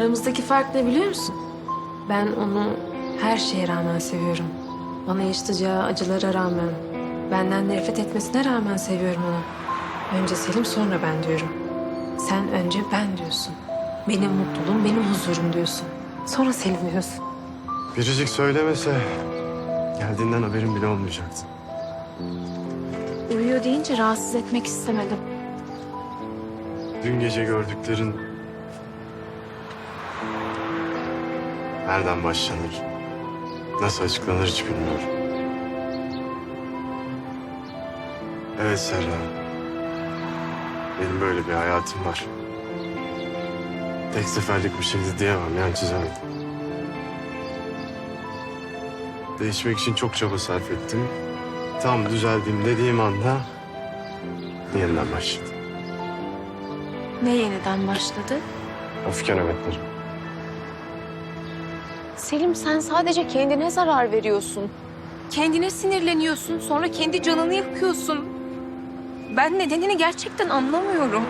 Aramızdaki fark ne biliyor musun? Ben onu her şeye rağmen seviyorum. Bana yaşatacağı acılara rağmen, benden nefret etmesine rağmen seviyorum onu. Önce Selim sonra ben diyorum. Sen önce ben diyorsun. Benim mutluluğum, benim huzurum diyorsun. Sonra Selim diyorsun. Biricik söylemese geldiğinden haberim bile olmayacaktı. Uyuyor deyince rahatsız etmek istemedim. Dün gece gördüklerin nereden başlanır, nasıl açıklanır hiç bilmiyorum. Evet Serra, benim böyle bir hayatım var. Tek seferlik bir şeydi diyemem, yan çizemedim. Değişmek için çok çaba sarf ettim. Tam düzeldim dediğim anda yeniden başladı. Ne yeniden başladı? Öfke nöbetleri. Selim sen sadece kendine zarar veriyorsun. Kendine sinirleniyorsun, sonra kendi canını yakıyorsun. Ben nedenini gerçekten anlamıyorum.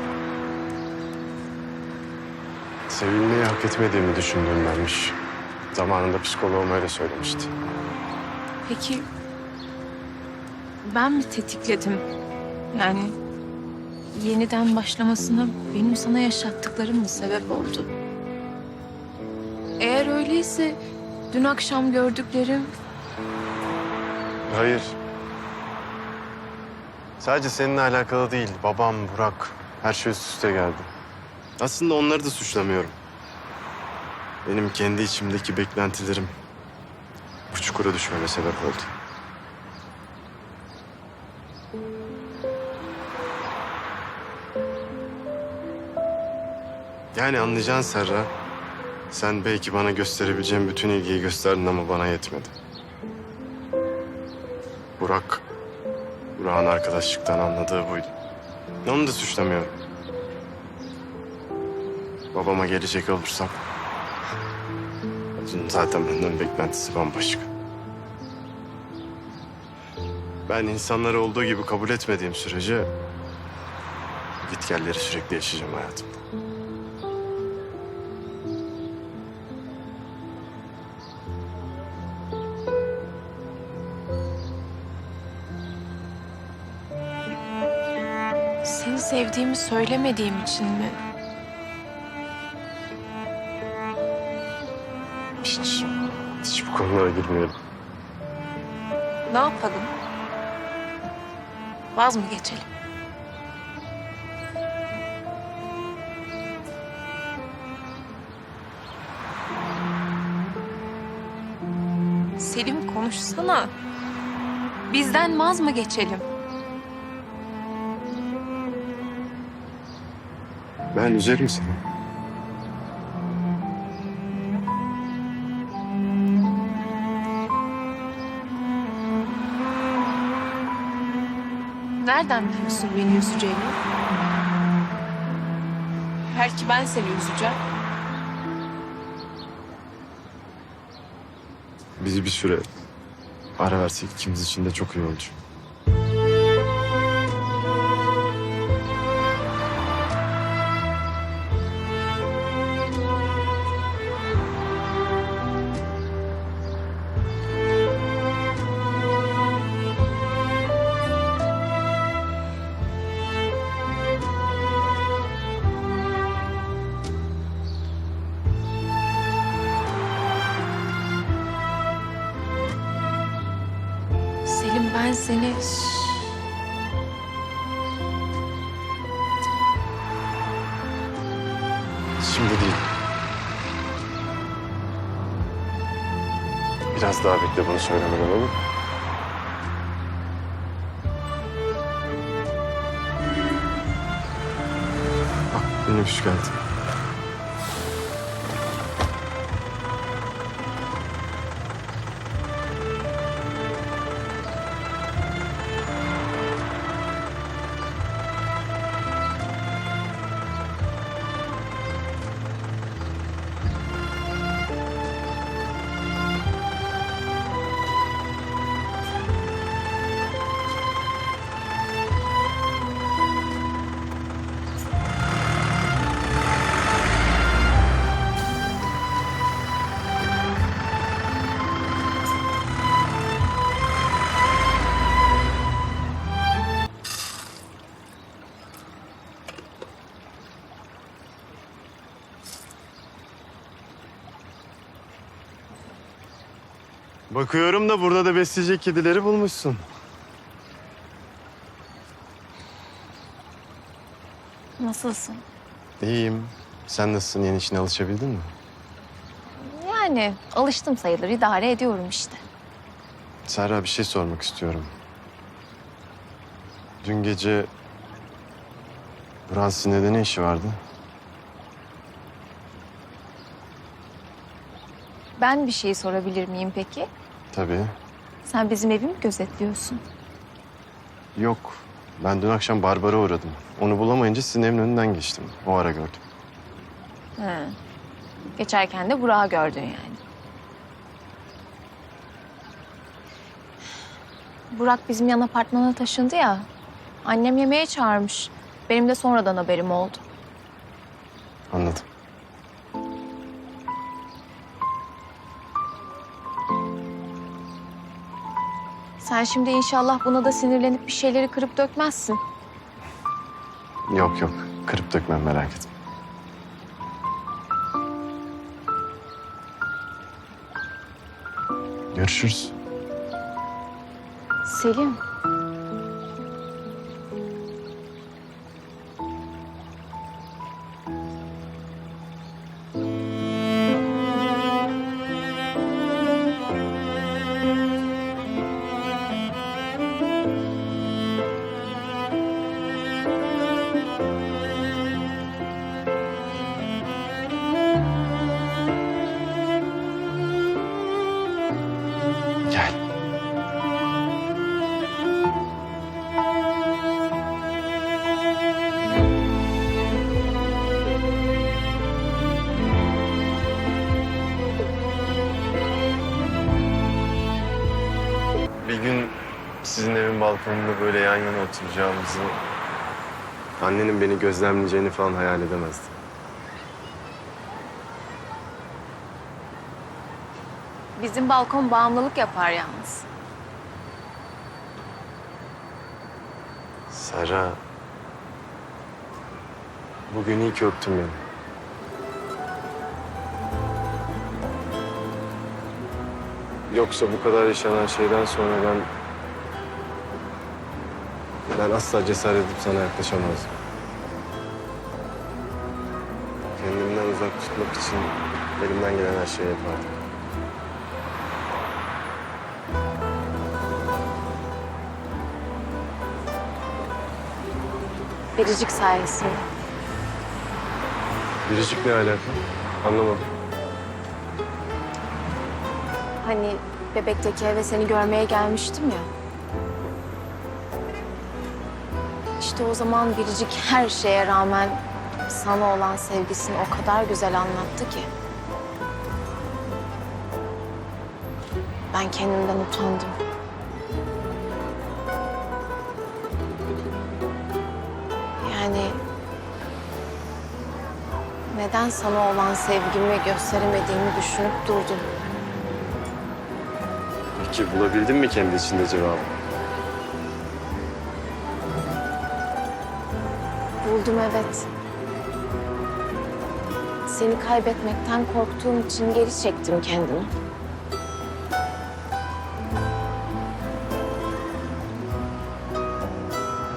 Sevilmeyi hak etmediğimi düşündüğümdenmiş. Zamanında psikoloğum öyle söylemişti. Peki ben mi tetikledim? Yani yeniden başlamasına benim sana yaşattıklarım mı sebep oldu? Eğer öyleyse dün akşam gördüklerim Hayır. Sadece seninle alakalı değil. Babam, Burak, her şey üst üste geldi. Aslında onları da suçlamıyorum. Benim kendi içimdeki beklentilerim bu çukura düşmeme sebep oldu. Yani anlayacaksın Serra. Sen belki bana gösterebileceğin bütün ilgiyi gösterdin ama bana yetmedi. Burak, Burak'ın arkadaşlıktan anladığı buydu. Onu da suçlamıyorum. Babama gelecek. Acun'un zaten benden beklentisi bambaşka. Ben insanları olduğu gibi kabul etmediğim sürece... Gitgelleri sürekli yaşayacağım hayatımda. Sevdiğimi söylemediğim için mi? Hiç, hiç bu konulara girmeyelim. Ne yapalım? Vaz mı geçelim? Selim konuşsana. Bizden vaz mı geçelim? Ben üzerim seni. Nereden biliyorsun beni üzeceğini? Belki ben seni üzeceğim. Bizi bir süre ara versek ikimiz için de çok iyi olacak. Ben seni... Şimdi değil. Biraz daha bekle bunu söylemeden olur mu? Bak minibüs geldi. Bakıyorum da burada da besleyecek kedileri bulmuşsun. Nasılsın? İyiyim. Sen nasılsın? Yeni işine alışabildin mi? Yani alıştım sayılır. idare ediyorum işte. Serra bir şey sormak istiyorum. Dün gece sizinle ne işi vardı? Ben bir şey sorabilir miyim peki? Tabii. Sen bizim evi mi gözetliyorsun? Yok. Ben dün akşam Barbar'a uğradım. Onu bulamayınca sizin evin önünden geçtim. O ara gördüm. He. Geçerken de Burak'ı gördün yani. Burak bizim yan apartmana taşındı ya. Annem yemeğe çağırmış. Benim de sonradan haberim oldu. Anladım. Sen şimdi inşallah buna da sinirlenip bir şeyleri kırıp dökmezsin. Yok yok. Kırıp dökmem merak etme. Görüşürüz. Selim. Balkonunda böyle yan yana oturacağımızı... ...annenin beni gözlemleyeceğini falan hayal edemezdim. Bizim balkon bağımlılık yapar yalnız. Serra... Bugün iyi ki öptün beni. Yoksa bu kadar yaşanan şeyden sonra ben... Ben asla cesaret edip sana yaklaşamazdım. Kendimden uzak tutmak için elimden gelen her şeyi yapardım. Biricik sayesinde. Biricik ne alaka? Anlamadım. Hani bebekteki eve seni görmeye gelmiştim ya. İşte o zaman Biricik her şeye rağmen sana olan sevgisini o kadar güzel anlattı ki. Ben kendimden utandım. Yani neden sana olan sevgimi gösteremediğimi düşünüp durdum. Peki bulabildin mi kendi içinde cevabı? Buldum evet. Seni kaybetmekten korktuğum için geri çektim kendimi.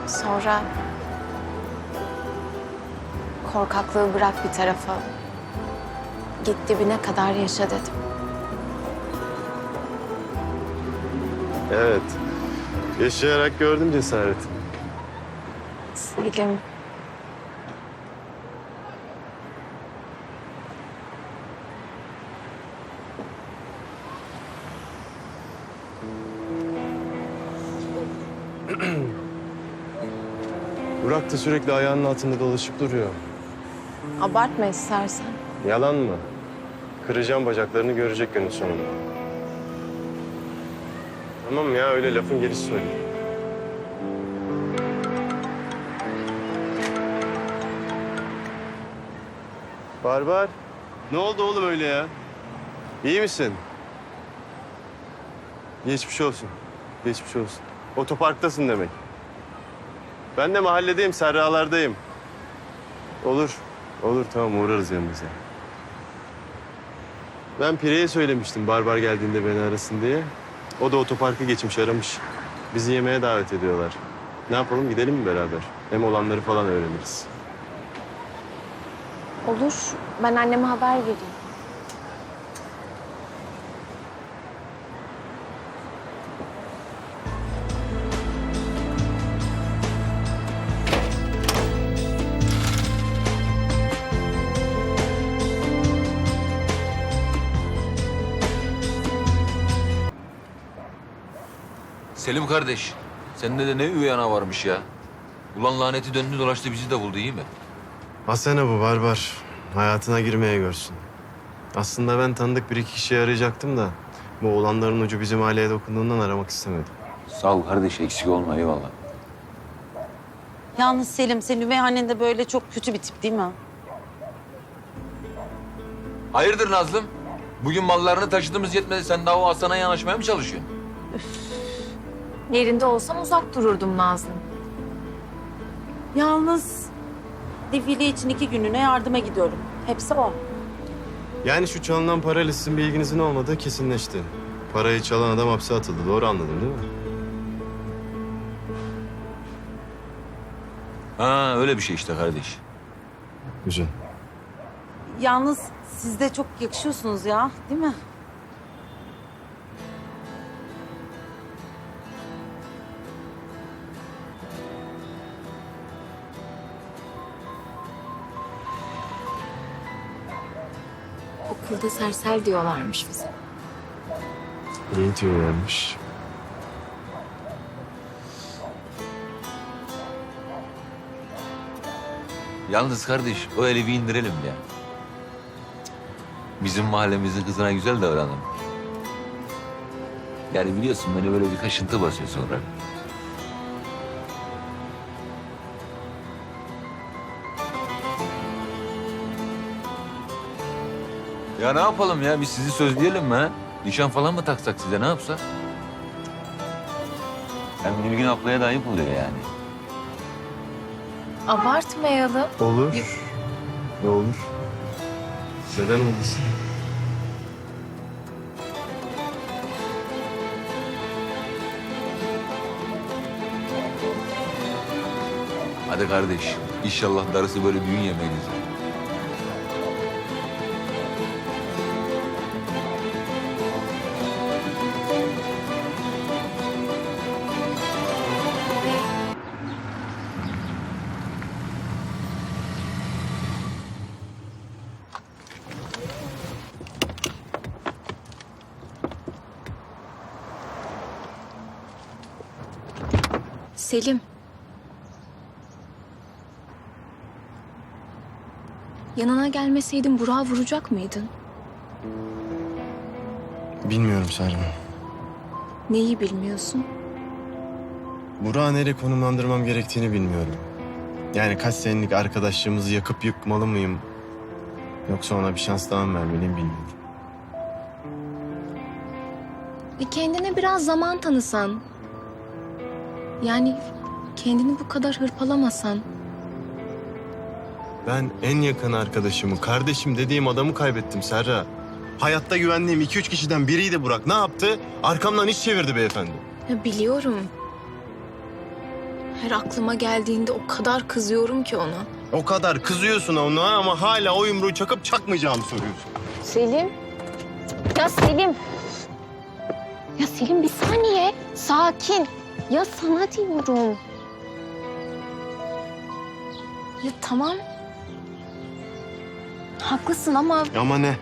Sonra korkaklığı bırak bir tarafa. Git dibine kadar yaşa dedim. Evet. Yaşayarak gördüm cesareti. Selim. Burak da sürekli ayağının altında dolaşıp duruyor. Abartma istersen. Yalan mı? Kıracağım bacaklarını görecek günün sonunda. Tamam ya öyle lafın gelişi söyle. Barbar. Ne oldu oğlum öyle ya? İyi misin? Geçmiş olsun. Geçmiş olsun. Otoparktasın demek. Ben de mahalledeyim, serralardayım. Olur. Olur tamam uğrarız yanınıza. Ben Pire'ye söylemiştim Barbar geldiğinde beni arasın diye. O da otoparka geçmiş aramış. Bizi yemeğe davet ediyorlar. Ne yapalım gidelim mi beraber? Hem olanları falan öğreniriz. Olur. Ben anneme haber vereyim. Selim kardeş, sende de ne üvey ana varmış ya. Ulan laneti döndü dolaştı bizi de buldu iyi mi? Asena bu Barbar. Hayatına girmeye görsün. Aslında ben tanıdık bir iki kişiyi arayacaktım da... ...bu olanların ucu bizim aileye dokunduğundan aramak istemedim. Sağ ol kardeş eksik olma eyvallah. Yalnız Selim, senin üvey annen de böyle çok kötü bir tip değil mi? Hayırdır Nazlım? Bugün mallarını taşıdığımız yetmedi sen daha o Hasan'a yanaşmaya mı çalışıyorsun? Yerinde olsam uzak dururdum Nazlı. Yalnız defile için iki günlüğüne yardıma gidiyorum. Hepsi o. Yani şu çalınan parayla sizin bir ilginizin olmadığı kesinleşti. Parayı çalan adam hapse atıldı. Doğru anladım değil mi? Ha öyle bir şey işte kardeş. Güzel. Yalnız siz de çok yakışıyorsunuz ya, değil mi? Okulda sersel diyorlarmış bize. İyi diyorlarmış. Yalnız kardeş o eli bir indirelim ya. Bizim mahallemizin kızına güzel davranalım. Yani biliyorsun beni böyle bir kaşıntı basıyor sonra. Ya ne yapalım ya? Biz sizi sözleyelim mi ha? Nişan falan mı taksak size ne yapsak? Hem Nilgün ablaya da ayıp oluyor yani. Abartmayalım. Olur. Ne olur? Neden olmasın? Hadi kardeş. İnşallah darısı böyle düğün yemeğinize. Selim. Yanına gelmeseydin Burak'ı vuracak mıydın? Bilmiyorum Serra. Neyi bilmiyorsun? Burak'ı nereye konumlandırmam gerektiğini bilmiyorum. Yani kaç senelik arkadaşlığımızı yakıp yıkmalı mıyım? Yoksa ona bir şans daha mı vermeliyim bilmiyorum. E kendine biraz zaman tanısan. Yani kendini bu kadar hırpalamasan. Ben en yakın arkadaşımı, kardeşim dediğim adamı kaybettim Serra. Hayatta güvendiğim iki üç kişiden biriydi Burak. Ne yaptı? Arkamdan iş çevirdi beyefendi. Ya biliyorum. Her aklıma geldiğinde o kadar kızıyorum ki ona. O kadar kızıyorsun ona ama hala o yumruğu çakıp çakmayacağımı soruyorsun. Selim. Ya Selim. Ya Selim bir saniye. Sakin. Ya sana diyorum. Ya tamam. Haklısın ama Ama ne?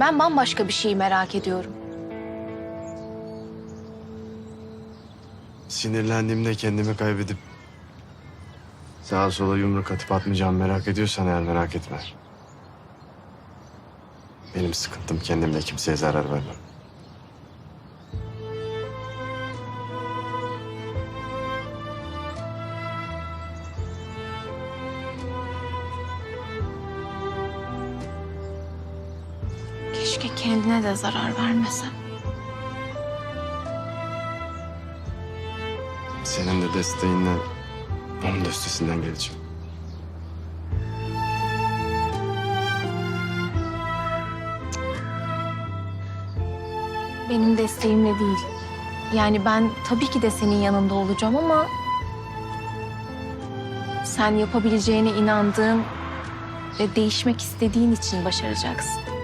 ben bambaşka bir şeyi merak ediyorum. Sinirlendiğimde kendimi kaybedip sağa sola yumruk atıp atmayacağımı merak ediyorsan eğer merak etme. Benim sıkıntım kendimle kimseye zarar vermem. de zarar vermesem. Senin de desteğinle onun da üstesinden geleceğim. Benim desteğimle değil. Yani ben tabii ki de senin yanında olacağım ama... ...sen yapabileceğine inandığım ve değişmek istediğin için başaracaksın.